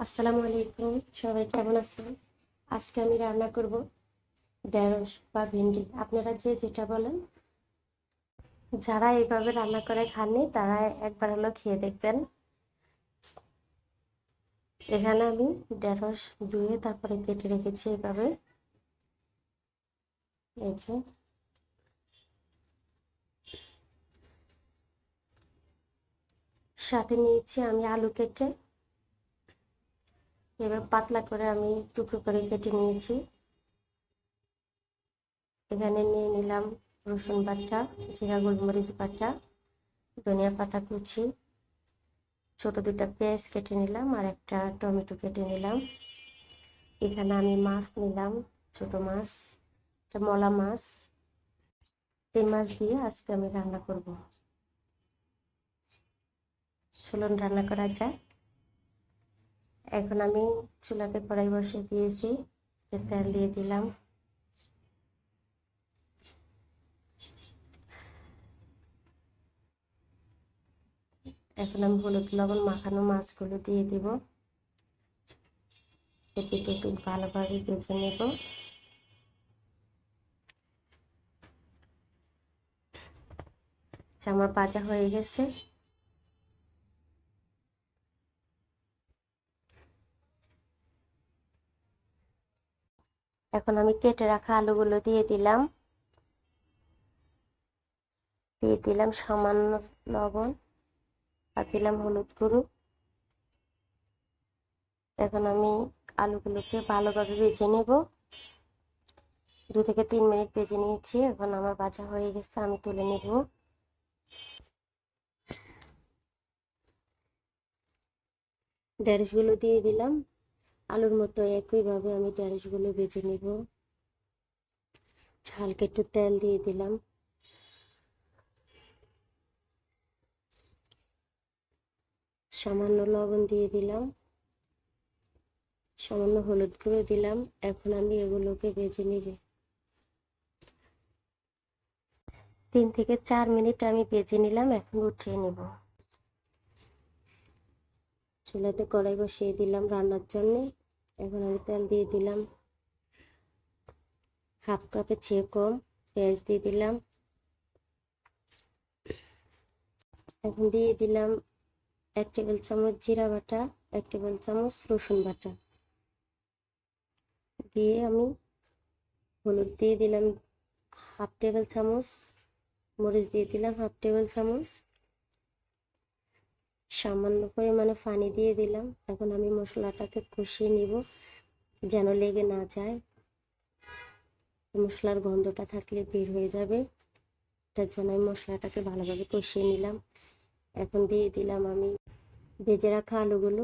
আসসালামু আলাইকুম, সবাই কেমন আছেন? আজকে আমি রান্না করব ঢেঁড়স বা ভেন্ডি। আপনারা যে যেটা বলেন, যারা এইভাবে রান্না করে খাননি, তারা একবার হলো খেয়ে দেখবেন। এখানে আমি ঢেঁড়স ধুয়ে তারপরে কেটে রেখেছি এইভাবে এই যে। সাথে নিয়েছি আমি আলু কেটে। এবার পাতলা করে আমি টুকরো করে কেটে নিয়েছি। এখানে নিয়ে নিলাম রসুন বাটা, জিরা, গোলমরিচ বাটা, ধনিয়া পাতা কুচি। ছোট দুটা পেঁয়াজ কেটে নিলাম আর একটা টমেটো কেটে নিলাম। এখানে আমি মাছ নিলাম, ছোট মাছ, একটা মলা মাছ। এই মাছ দিয়ে আজকে আমি রান্না করব। চলুন রান্না করা যাক। এখন আমি চুলাতে কড়াই বসিয়ে দিয়েছি তেল দিয়ে দিলাম। এখন আমি হলুদ লবণ মাখানো মাছগুলো দিয়ে দিব। এপিট এপিট ভালোভাবে ভেজে নেব। আমার ভাজা হয়ে গেছে। এখন আমি কেটে রাখা আলুগুলো দিয়ে দিলাম। দিয়ে দিলাম সামান্য লবণ আর দিলাম হলুদ গুঁড়ো। এখন আমি আলুগুলোকে ভালোভাবে ভেজে নেব। দু থেকে তিন মিনিট ভেজে নিয়েছি, এখন আমার ভাজা হয়ে গেছে, আমি তুলে নেব। ঢেঁড়সগুলো দিয়ে দিলাম। আলুর মতো একইভাবে আমি ঢেঁড়সগুলো ভেজে নিব। ঝালকে একটু তেল দিয়ে দিলাম। সামান্য লবণ দিয়ে দিলাম। সামান্য হলুদ গুঁড়ো দিলাম। এখন আমি এগুলোকে ভেজে নিব। তিন থেকে চার মিনিট আমি ভেজে নিলাম। এখন উঠিয়ে নিব। চুলাতে কড়াই বসিয়ে দিলাম রান্নার জন্যে। এখন আমি তেল দিয়ে দিলাম। হাফ কাপের চেয়ে কম পেঁয়াজ দিয়ে দিলাম। এখন দিয়ে দিলাম এক টেবিল চামচ জিরা বাটা, এক টেবিল চামচ রসুন বাটা। দিয়ে আমি হলুদ দিয়ে দিলাম হাফ টেবিল চামচ, মরিচ দিয়ে দিলাম হাফ টেবিল চামচ। সামান্য পরিমাণে পানি দিয়ে দিলাম। এখন আমি মশলাটাকে কষিয়ে নিব, যেন লেগে না যায়। মশলার গন্ধটা থাকলে বের হয়ে যাবে। তার জন্য আমি মশলাটাকে ভালোভাবে কষিয়ে নিলাম। এখন দিয়ে দিলাম আমি ভেজে রাখা আলুগুলো।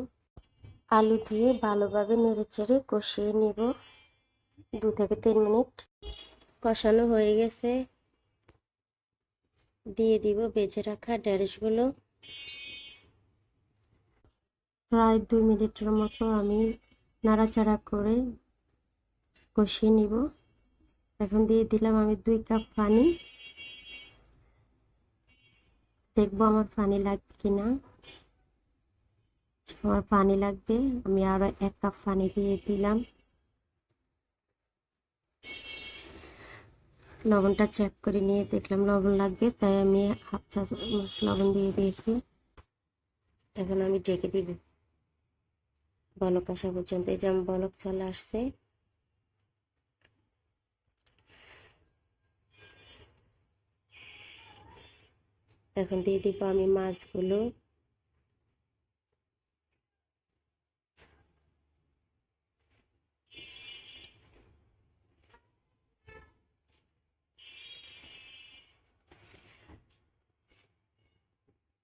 আলু দিয়ে ভালোভাবে নেড়ে চেড়ে কষিয়ে নিব। দু থেকে তিন মিনিট। কষানো হয়ে গেছে। দিয়ে দিব বেজে রাখা ঢেঁড়সগুলো। প্রায় দু মিনিটের মতো আমি নাড়াচাড়া করে কষিয়ে নিব। এখন দিয়ে দিলাম আমি দুই কাপ পানি। দেখব আমার পানি লাগবে কিনা। আমার পানি লাগবে, আমি আরও এক কাপ পানি দিয়ে দিলাম। লবণটা চেক করে নিয়ে দেখলাম লবণ লাগবে, তাই আমি হাফ চা লবণ দিয়ে দিয়েছি। এখন আমি ডেকে দিব। বলক আসা পর্যন্ত, এই যে যেমন বলক চলে আসছে। এখন দিয়ে দিব আমি মাছগুলো।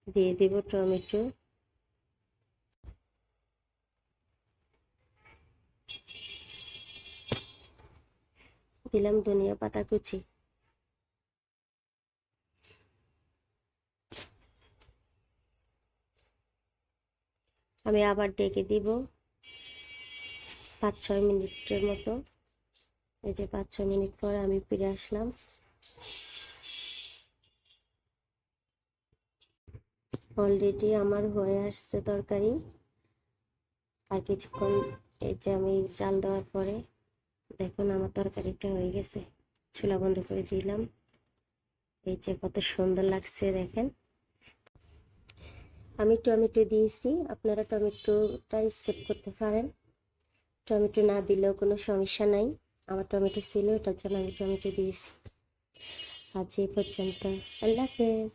দিয়ে দেব টমেটো। দিলাম ধনিয়া পাতা কুচি। আমি আবার ডেকে দিব পাঁচ ছয় মিনিটের মতো। এই যে পাঁচ ছয় মিনিট পরে আমি ফিরে আসলাম। অলরেডি আমার হয়ে আসছে তরকারি। আর কিছুক্ষণ এই যে আমি জাল দেওয়ার পরে দেখুন, আমার তরকারিটা হয়ে গেছে। চুলা বন্ধ করে দিলাম। এই যে কত সুন্দর লাগছে, দেখেন। আমি টমেটো দিয়েছি। আপনারা টমেটোটা স্কিপ করতে পারেন। টমেটো না দিলেও কোনো সমস্যা নাই। আমার টমেটো ছিল, এটার জন্য আমি টমেটো দিয়েছি। আজ এই পর্যন্ত। আল্লাহ হাফেজ।